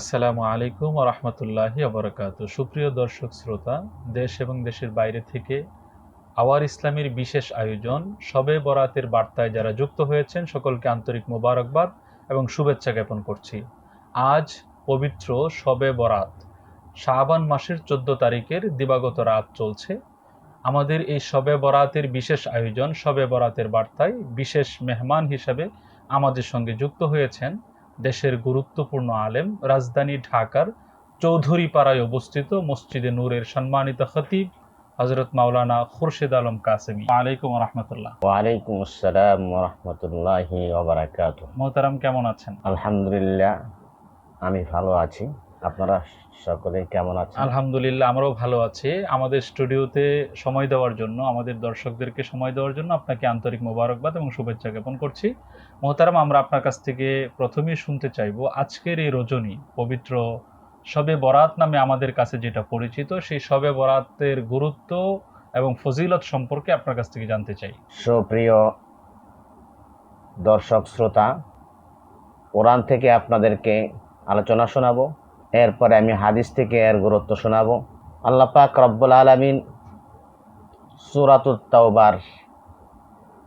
আসসালামু আলাইকুম রহমতুল্লাহি আবরকাত সুপ্রিয় দর্শক, শ্রোতা, দেশ এবং দেশের বাইরে থেকে আওয়ার ইসলামের বিশেষ আয়োজন শবে বরাতের বার্তায় যারা যুক্ত হয়েছেন, সকলকে আন্তরিক মোবারকবাদ এবং শুভেচ্ছা জ্ঞাপন করছি। আজ পবিত্র শবে বরাত শাহবান মাসের চোদ্দ তারিখের দিবাগত রাত চলছে। আমাদের এই শবে বরাতের বিশেষ আয়োজন শবে বরাতের বার্তায় বিশেষ মেহমান হিসাবে আমাদের সঙ্গে যুক্ত হয়েছেন দেশের গুরুত্বপূর্ণ আলেম রাজধানী ঢাকার চৌধুরীপাড়ায় অবস্থিত মসজিদে নূরের সম্মানিত খতিব হজরত মাওলানা খুরশেদ আলম কাসেমি। আলাইকুম রহমতুল্লাহ ওয়ালাইকুম আসসালাম রহমতুল্লাহি ওবরাকাত মোহতারাম কেমন আছেন? আলহামদুলিল্লাহ আমি ভালো আছি। আপনারা সকলে কেমন আছেন? আলহামদুলিল্লাহ আমরাও ভালো আছি। আমাদের স্টুডিওতে সময় দেওয়ার জন্য আমাদের দর্শকদেরকে সময় দেওয়ার জন্য আপনাকে আন্তরিক মোবারকবাদ এবং শুভেচ্ছা জ্ঞাপন করছি। মোহতারাম, আমরা আপনার কাছ থেকে প্রথমেই শুনতে চাইব আজকের এই রজনী পবিত্র শবে বরাত নামে আমাদের কাছে যেটা পরিচিত, সেই শবে বরাতের গুরুত্ব এবং ফজিলত সম্পর্কে আপনার কাছ থেকে জানতে চাই। সুপ্রিয় দর্শক, শ্রোতা, কোরআন থেকে আপনাদেরকে আলোচনা শোনাবো, এরপরে আমি হাদিস থেকে এর গুরুত্ব শোনাবো। আল্লাহ পাক রব্বুল আলমিন সুরাতুত তাওবার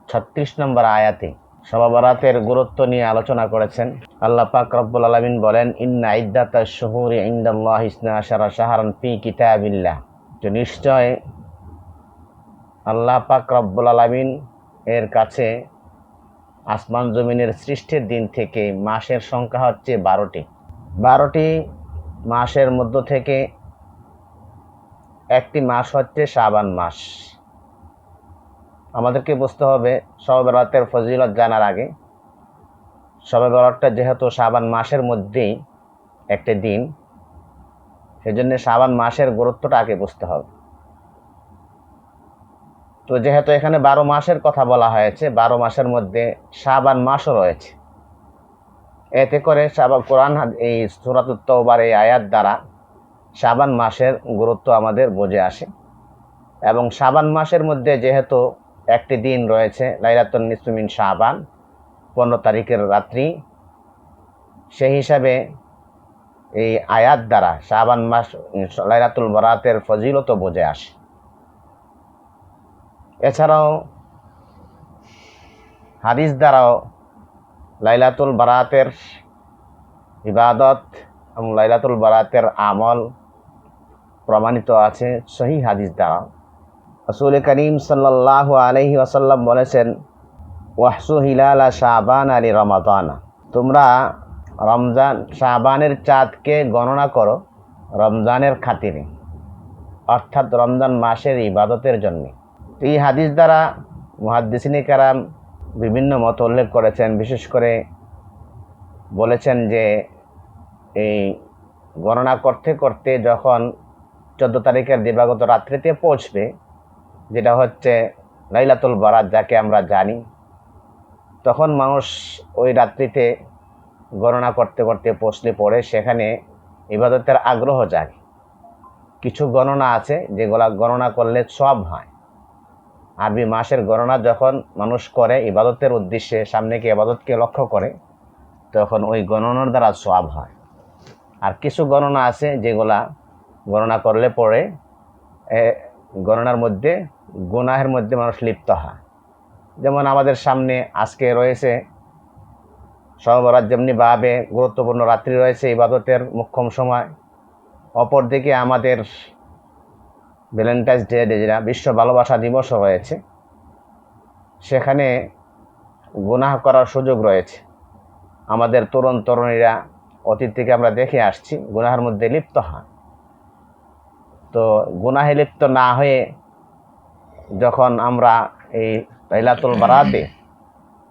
ছত্রিশ নম্বর আয়াতে সবাবরাতের গুরুত্ব নিয়ে আলোচনা করেছেন। আল্লাহ পাক রব্বুল আলমিন বলেন, ইন্না ইদ্দাতা শহুরি ইন্দাল্লাহ ইসনা আশারা শাহরান পি কিতাবিল্লাহ। যে নিশ্চয় আল্লাহ পাক রব্বুল আলমিন এর কাছে আসমান জমিনের সৃষ্টির দিন থেকে মাসের সংখ্যা হচ্ছে বারোটি। বারোটি মাসের মধ্য থেকে একটি মাস হচ্ছে শাবান মাস। আমাদেরকে বুঝতে হবে শবে বরাতের ফজিলত জানার আগে। শবে বরাতটা যেহেতু শাবান মাসের মধ্যেই একটি দিন, সেজন্য শাবান মাসের গুরুত্বটা আগে বুঝতে হবে। তো যেহেতু এখানে বারো মাসের কথা বলা হয়েছে, বারো মাসের মধ্যে শাবান মাসও রয়েছে। এতে করে শাবান কোরআন, এই সুরাতুত্তবার এই আয়াত দ্বারা শাবান মাসের গুরুত্ব আমাদের বুঝে আসে। এবং শাবান মাসের মধ্যে যেহেতু একটি দিন রয়েছে লাইলাতুল নিসমিন শাবান, পনেরো তারিখের রাত্রি। সেই হিসাবে এই আয়াত দ্বারা শাবান মাস, লাইলাতুল বরাতের ফজিলত বোঝে আসে। এছাড়াও হাদিস দ্বারাও লাইলাতুল বারাতের ইবাদত এবং লাইলাতুল বারাতের আমল প্রমাণিত আছে সহি হাদিস দ্বারা রসুল করিম সাল্লাহ আলহি আসাল্লাম বলেছেন ওয়াহসু হিলালা শাহবান আলী রমাদানা। তোমরা রমজান শাহবানের চাঁদকে গণনা করো রমজানের খাতিরে, অর্থাৎ রমজান মাসের ইবাদতের জন্যে। এই হাদিস দ্বারা মুহাদ্দিসিনী কারাম বিভিন্ন মত উল্লেখ করেছেন, বিশেষ করে বলেছেন যে, এই গণনা করতে করতে যখন চোদ্দ তারিখের দিবাগত রাত্রিতে পৌঁছবে যেটা হচ্ছে লাইলাতুল বারাত, যাকে আমরা জানি। তখন মানুষ ওই রাত্রিতে গণনা করতে করতে পৌঁছলে পড়ে, সেখানে ইবাদতের আগ্রহ জাগে। কিছু গণনা আছে, যেগুলা গণনা করলে সব হয়। আরবি মাসের গণনা যখন মানুষ করে ইবাদতের উদ্দেশ্যে, সামনে কি ইবাদতকে লক্ষ্য করে, তখন ওই গণনার দ্বারা সব হয়। আর কিছু গণনা আছে, যেগুলা গণনা করলে পরে গণনার মধ্যে গুনাহের মধ্যে মানুষ লিপ্ত হয়। যেমন আমাদের সামনে আজকে রয়েছে সহবরাত যেমনিভাবে গুরুত্বপূর্ণ রাত্রি রয়েছে ইবাদতের মুখ্যম সময়, অপরদিকে আমাদের ভ্যালেন্টাইন্স ডে যেটা, বিশ্ব ভালোবাসা দিবসও রয়েছে। সেখানে গুনাহ করার সুযোগ রয়েছে। আমাদের তরুণ তরুণীরা অতীত থেকে আমরা দেখে আসছি, গুনাহের মধ্যে লিপ্ত হয়। তো গুনাহে লিপ্ত না হয়ে যখন আমরা এই লাইলাতুল বারাতে,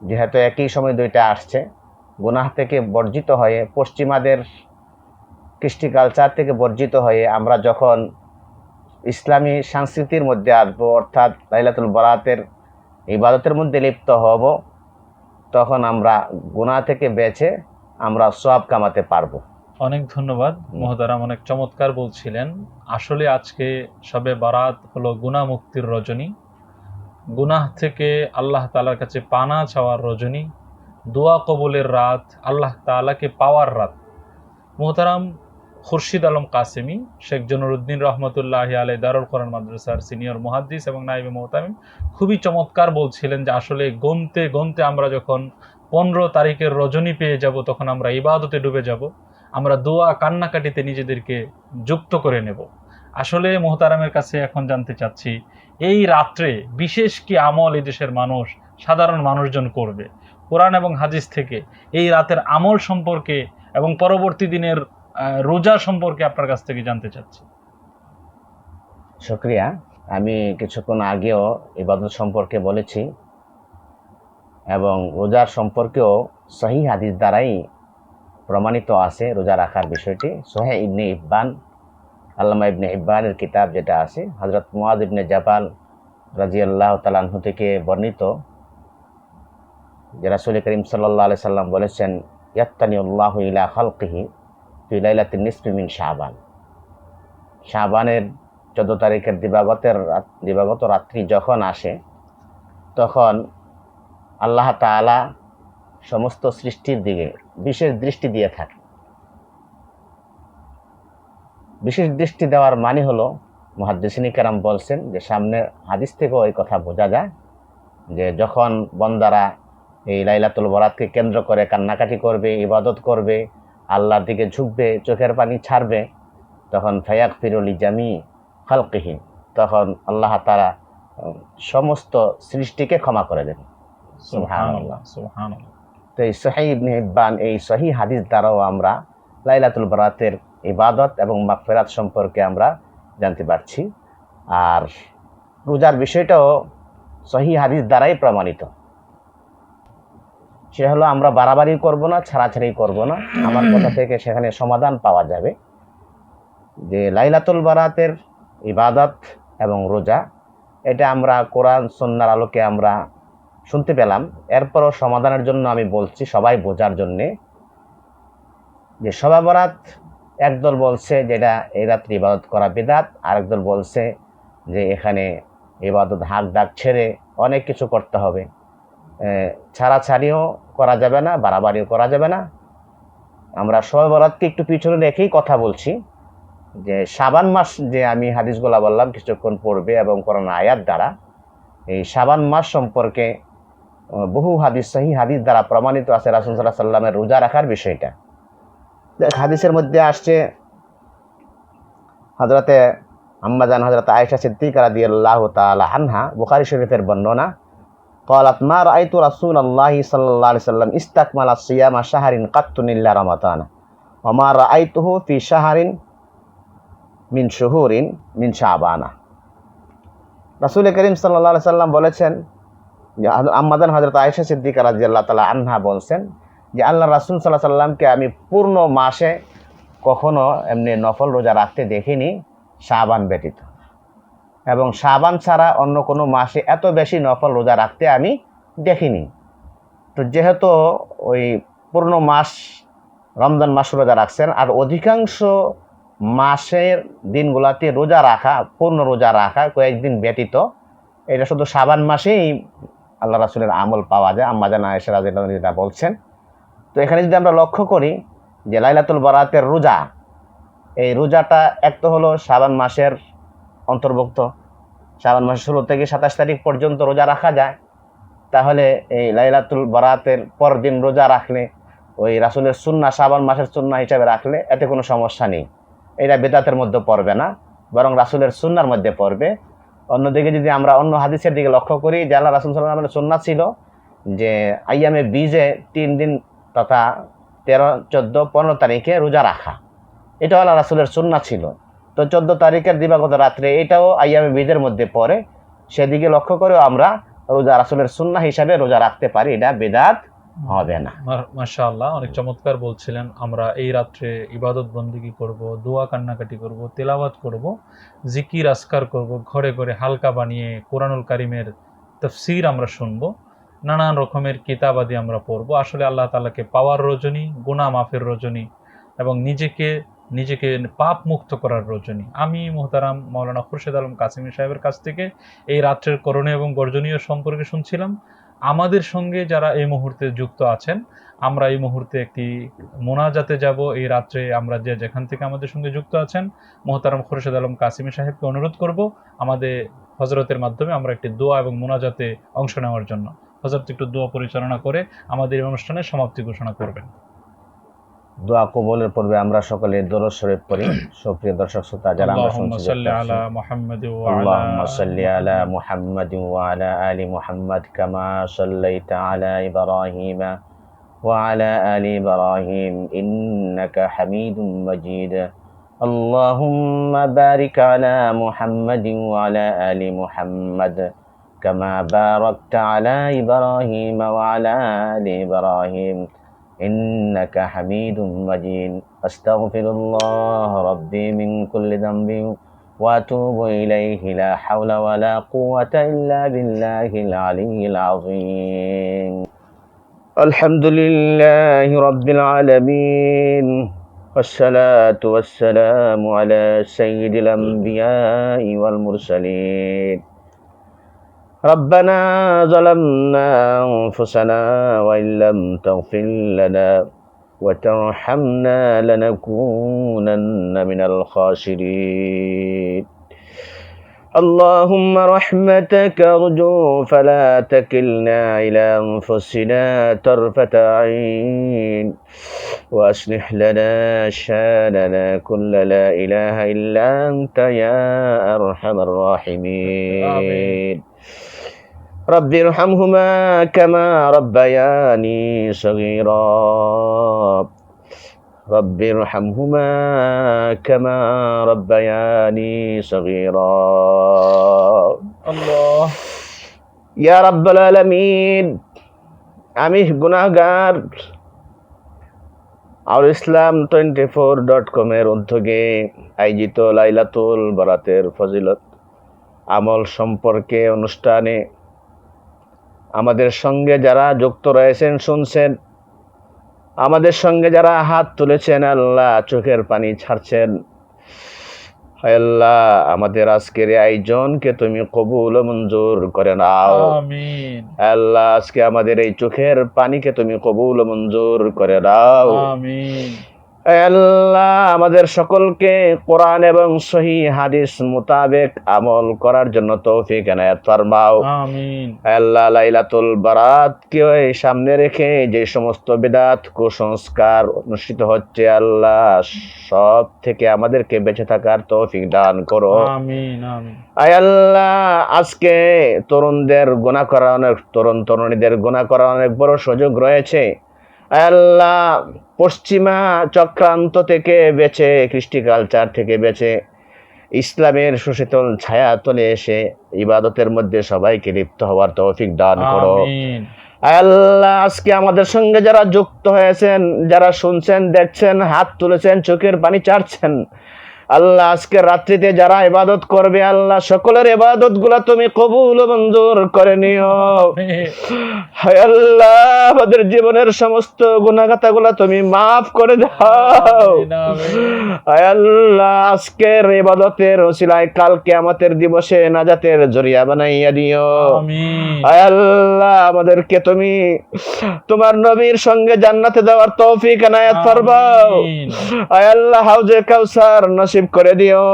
যেহেতু একই সময় দুইটা আসছে, গুনাহ থেকে বর্জিত হয়ে, পশ্চিমাদের কৃষ্টি কালচার থেকে বর্জিত হয়ে আমরা যখন ইসলামী সংস্কৃতির মধ্যে আসব, অর্থাৎ লাইলাতুল বরাতের ইবাদতের মধ্যে লিপ্ত হব, তখন আমরা গুনাহ থেকে বেঁচে আমরা সব কামাতে পারব। অনেক ধন্যবাদ। মহতারাম অনেক চমৎকার বলছিলেন। আসলে আজকে সবে বারাত হলো গুনাহ মুক্তির রজনী। গুনাহ থেকে আল্লাহ তালার কাছে পানা চাওয়ার রজনী। দোয়া কবলের রাত আল্লাহ তাআলাকে পাওয়ার রাত। মোহতারাম খুরশিদ আলম কাসেমি শেখ জনুরুদ্দিন রহমতুল্লাহ আলাই দারুল কোরআন মাদ্রাসার সিনিয়র মুহাদ্দিস এবং নাইবে মোহতামিম খুবই চমৎকার বলছিলেন যে আসলে গনতে গনতে আমরা যখন পনেরো তারিখের রজনী পেয়ে যাব তখন আমরা ইবাদতে ডুবে যাব। আমরা দোয়া কান্নাকাটিতে নিজেদেরকে যুক্ত করে নেব। আসলে মোহতারামের কাছে এখন জানতে চাচ্ছি, এই রাত্রে বিশেষ কি আমল এই দেশের মানুষ, সাধারণ মানুষজন করবে? কোরআন এবং হাদিস থেকে এই রাতের আমল সম্পর্কে এবং পরবর্তী দিনের রোজা সম্পর্কে আপনার কাছ থেকে জানতে চাচ্ছি। শুক্রিয়া। আমি কিছুক্ষণ আগেও ইবাদত সম্পর্কে বলেছি এবং রোজার সম্পর্কেও সহি হাদিস দ্বারাই প্রমাণিত আছে, রোজা রাখার বিষয়টি। সোহে ইবনে ইব্বান আল্লামা ইবনে ইব্বানের কিতাব যেটা আছে হজরত মুয়াদ ইবনে জাবাল রাজিয়াল্লাহ তালাহু থেকে বর্ণিত। যে রাসুল করিম সাল্লাহ আলি সাল্লাম বলেছেন ইয়াত্তানি উল্লাহ ইলা খালকিহি ফি লাইলাতিন নিসফি মিন শাহবান শাহবানের চোদ্দ তারিখের দিবাগতের দিবাগত রাত্রি যখন আসে, তখন আল্লাহ তাআলা সমস্ত সৃষ্টির দিকে বিশেষ দৃষ্টি দিয়ে থাকে। বিশেষ দৃষ্টি দেওয়ার মানে হলো মহাদ্দেশিনী কেরাম বলছেন যে সামনে হাদিস থেকেও এই কথা বোঝা যায় যে যখন বন্দারা এই লাইলাতুল বরাতকে কেন্দ্র করে কান্নাকাটি করবে ইবাদত করবে আল্লাহর দিকে ঝুঁকবে চোখের পানি ছাড়বে তখন ফায়াক ফিরুলি জামি খালকিহি তখন আল্লাহ তারা সমস্ত সৃষ্টিকে ক্ষমা করে দেন সুবহানাল্লাহ। সুবহানাল্লাহ। তো এই সহি ইবনে হিব্বান এই সহি হাদিস দ্বারাও আমরা লাইলাতুল বরাতের ইবাদত এবং মাগফিরাত সম্পর্কে আমরা জানতে পারছি। আর রোজার বিষয়টাও সহি হাদিস দ্বারাই প্রমাণিত। সে হলো আমরা বাড়াবাড়ি করব না ছাড়াছাড়ি করব না। আমার কথা থেকে সেখানে সমাধান পাওয়া যাবে। যে লাইলাতুল বারাতের ইবাদত এবং রোজা এটা আমরা কোরআন সন্ন্যার আলোকে আমরা শুনতে পেলাম। এরপরও সমাধানের জন্য আমি বলছি সবাই বোঝার জন্যে যে সবা বরাত একদল বলছে যেটা এই রাত্রে ইবাদত করা বেদাত আরেকদল বলছে যে এখানে ইবাদত হাক ডাক ছেড়ে অনেক কিছু করতে হবে। এ, ছাড়াছাড়িও করা যাবে না বাড়াবাড়িও করা যাবে না। আমরা সবা বরাতকে একটু পিছনে রেখেই কথা বলছি যে সাবান মাস যে আমি হাদিসগুলা বললাম কিছুক্ষণ পড়বে এবং করোনা আয়াত দ্বারা এই সাবান মাস সম্পর্কে বহু হাদিস সহি হাদিস দ্বারা প্রমাণিত আছে রাসুল সাল্লাহ সাল্লামের রোজা রাখার বিষয়টা দেখ, হাদিসের মধ্যে আসছে হজরতে আম্মাজান হজরত আয়েশা সিদ্দিক রাদিয়াল্লাহু তাআলা আনহা বুখারী শরীফের বর্ণনা قالت ما رأيت رسول الله صلى الله عليه وسلم استكمل الصيام شهر قط إلا رمضان وما رأيته في شهر من شهور من شعبان রাসূল করিম সাল্লাল্লাহু আলাইহি সাল্লাম বলেছেন যে হযরত আম্মাদান হযরত আয়েশা সিদ্দিকা রাদিয়াল্লাহু তাআলা আনহা বলছেন যে আল্লাহ রাসুল সাল্লাহ সাল্লামকে আমি পূর্ণ মাসে কখনো এমনি নফল রোজা রাখতে দেখিনি, শাবান ব্যতীত। এবং শাবান ছাড়া অন্য কোনো মাসে এত বেশি নফল রোজা রাখতে আমি দেখিনি। তো যেহেতু ওই পূর্ণ মাস, রমজান মাস রোজা রাখছেন, আর অধিকাংশ মাসের দিনগুলাতে রোজা রাখা, পূর্ণ রোজা রাখা কয়েকদিন ব্যতীত, এটা শুধু সাবান মাসেই আল্লাহ রাসুলের আমল পাওয়া যায়। আম্মা জানা এসে যেটা বলছেন, তো এখানে যদি আমরা লক্ষ্য করি যে লাইলাতুল বরাতের রোজা, এই রোজাটা এক তো হলো সাবান মাসের অন্তর্ভুক্ত। সাবান মাসের ষোলো থেকে সাতাশ তারিখ পর্যন্ত রোজা রাখা যায়। তাহলে এই লাইলাতুল বরাতের পর দিন রোজা রাখলে, ওই রাসুলের সুন্না সাবান মাসের সুন্না হিসাবে রাখলে এতে কোনো সমস্যা নেই। এটা বেদাতের মধ্যে পড়বে না, বরং রাসুলের সুন্নার মধ্যে পড়বে। অন্যদিকে যদি আমরা অন্য হাদিসের দিকে লক্ষ্য করি, যে আল্লাহ রাসুল সাল্লামের সুন্না ছিল যে আইয়ামে বীজে তিন দিন তথা তেরো, চোদ্দ, পনেরো তারিখে রোজা রাখা। এটাও আল্লাহ রাসুলের সুন্না ছিল। তো চোদ্দ তারিখের দিবাগত রাত্রে এটাও আইয়ামে বীজের মধ্যে পড়ে। সেদিকে লক্ষ্য করেও আমরা রোজা রাসুলের সুন্না হিসাবে রোজা রাখতে পারি। এটা বেদাত হবে না। মাশাআল্লাহ, অনেক চমৎকার বলছিলেন। আমরা এই রাত্রে ইবাদত বন্দিগি করব, দোয়া কান্নাকাটি করব, তেলাওয়াত করব, জিকির আসকার করব, ঘরে ঘরে হালকা বানিয়ে কোরআনুল কারিমের তফসির আমরা শুনব, নানান রকমের কিতাবাদি আমরা পড়ব। আসলে আল্লাহ তালাকে পাওয়ার রজনী, গুনাহ মাফের রজনী এবং নিজেকে নিজেকে পাপ মুক্ত করার রজনী। আমি মোহতারাম মাওলানা খুরশেদ আলম কাসিমি সাহেবের কাছ থেকে এই রাত্রের করণীয় এবং বর্জনীয় সম্পর্কে শুনছিলাম। আমাদের সঙ্গে যারা এই মুহূর্তে যুক্ত আছেন, আমরা এই মুহূর্তে একটি মোনাজাতে যাব। এই রাত্রে আমরা যে যেখান থেকে আমাদের সঙ্গে যুক্ত আছেন, মোহতারাম খোরশেদ আলম কাসিমি সাহেবকে অনুরোধ করব আমাদের হজরতের মাধ্যমে আমরা একটি দোয়া এবং মোনাজাতে অংশ নেওয়ার জন্য। হজরত একটু দোয়া পরিচালনা করে আমাদের এই অনুষ্ঠানের সমাপ্তি ঘোষণা করবেন। দোয়া কবলের পূর্বে আমরা সকলে দরজ শরীফ পড়ি সুপ্রিয় দর্শক শ্রোতা যারা আমরা আল্লাহুম্মা শুনছি সাল্লি আলা মুহাম্মাদ ওয়া আলা اللهم صل على محمد وعلى آل محمد كما صليت على إبراهيم وعلى آل إبراهيم إنك حميد مجيد اللهم بارك على محمد وعلى آل محمد كما باركت على إبراهيم وعلى آل إبراهيم إنك حميد مجيد. أستغفر الله ربي من كل ذنب وأتوب إليه. لا حول ولا قوة إلا بالله العلي العظيم. الحمد لله رب العالمين. والصلاة والسلام على سيد الأنبياء والمرسلين. ربنا ظلمنا أنفسنا وإن لم تغفر لنا وترحمنا لنكونن من الخاسرين اللهم رحمتك أرجو فلا تكلنا إلى أنفسنا طرفة عين وأصلح لنا شاننا كل لا إله إلا أنت يا أرحم الراحمين آمين. رب ارحمهما كما ربياني صغيرا رب ارحمهما كما ربياني صغيرا আল্লাহ ইয়া রাব্বাল আলামিন আমি গুনাহগার আর ইসলাম টোয়েন্টি ফোর ডট কমের উদ্যোগে আয়োজিত লাইলাতুল বরাতের ফজিলত আমল সম্পর্কে অনুষ্ঠানে আমাদের সঙ্গে যারা যুক্ত রয়েছেন শুনছেন আমাদের সঙ্গে যারা হাত তুলেছেন আল্লাহ চোখের পানি ছাড়ছেন। আল্লাহ আমাদের আজকের আয়োজনকে তুমি কবুল মঞ্জুর করে নাও। আল্লাহ আজকে আমাদের এই চোখের পানিকে তুমি কবুল মঞ্জুর করে দাও। আমিন। আল্লাহ আমাদের সকলকে কোরআন এবং সহি হাদিস মোতাবেক আমল করার জন্য তৌফিক এনায়াত ফরমাও। আল্লাহ লাইলাতুল বারাতকে সামনে রেখে যে সমস্ত বেদাত কুসংস্কার অনুষ্ঠিত হচ্ছে আল্লাহ সব থেকে আমাদেরকে বেঁচে থাকার তৌফিক দান করো। আয় আল্লাহ আজকে তরুণদের গুণা করা অনেক তরুণ তরুণীদের গুণা করা অনেক বড় সুযোগ রয়েছে। আল্লাহ পশ্চিমা চক্রান্ত থেকে বেঁচে কৃষ্টি কালচার থেকে বেঁচে ইসলামের সুশীতল ছায়া তলে এসে ইবাদতের মধ্যে সবাইকে লিপ্ত হওয়ার তৌফিক দান করো। আল্লাহ আজকে আমাদের সঙ্গে যারা যুক্ত হয়েছেন যারা শুনছেন দেখছেন হাত তুলেছেন চোখের পানি চাটছেন আল্লাহ আজকে রাত্রিতে যারা ইবাদত করবে আল্লাহ সকলের ইবাদতগুলা তুমি কবুল মঞ্জুর করে নিও। হায় আল্লাহ আমাদের জীবনের সমস্ত গুণাগাতা গুলা তুমি মাফ করে দাও। হায় আল্লাহ আজকের ইবাদতের ওসিলায় কালকে আমাদের দিবসে নাজাতের জরিয়া বানাইয়া দিও। আল্লাহ আমাদেরকে তুমি তোমার নবীর সঙ্গে জান্নাতে দেওয়ার তৌফিক এনায়াত ফরমাও। আল্লাহ হাউজে কাউসার নসিব করে দিও।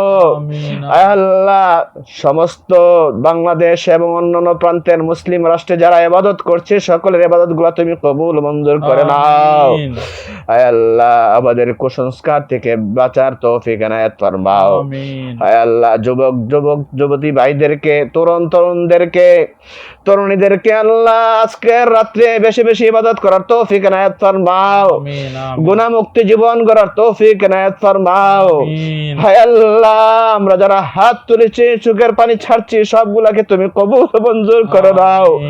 আল্লাহ সমস্ত বাংলাদেশ এবং অন্যান্য প্রান্তের মুসলিম রাষ্ট্রে যারা ইবাদত করছে সকলের ইবাদতগুলা তুমি কবুল মঞ্জুর করে নাও। আল্লাহ আমাদের কুসংস্কার থেকে বাঁচার তৌফিক এনায়াত ফরমাও। আল্লাহ যুবক যুবক যুবতী ভাইদেরকে তরুণ তরুণদেরকে তরুণীদেরকে আল্লাহ আজকের রাত্রে বেশি বেশি ইবাদত করার তৌফিক এনায়াত ফরমাও। আমিন আমিন। গুনাহ জীবন গড়ার তৌফিক এনায়াত ফরমাও। হায় আল্লাহ আমরা যারা হাত তুলেছি চোখের পানি ছাড়ছি সবগুলাকে তুমি কবুল মঞ্জুর করে দাও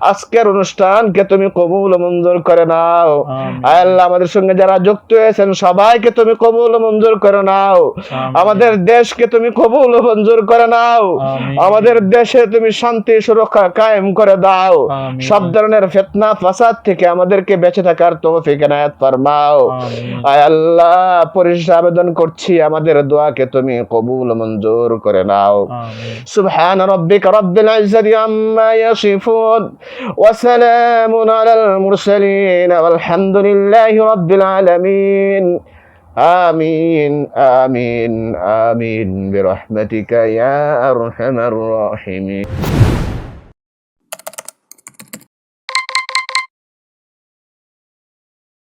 আজকের অনুষ্ঠানকে তুমি কবুল মঞ্জুর করে নাও। হায় আল্লাহ আমাদের সঙ্গে যারা যুক্ত হয়েছেন সবাইকে তুমি কবুল মঞ্জুর করে নাও। আমাদের দেশকে তুমি কবুল মঞ্জুর করে নাও। আমাদের দেশে তুমি শান্তি সুরক্ষা কায়েম করে দাও। সব ধরনের ফিতনা ফাসাদ থেকে আমাদেরকে বেঁচে থাকার তৌফিক এনায়েত ফরমাও। আয় আল্লাহ পরিশেষে আবেদন করছি আমাদের দোয়াকে তুমি কবুল মঞ্জুর করে নাও আমিন سبحان ربك رب العزة عما يصفون وسلام على المرسلين والحمد لله رب العالمين آمين آمين آمين برحمتك يا أرحم الراحمين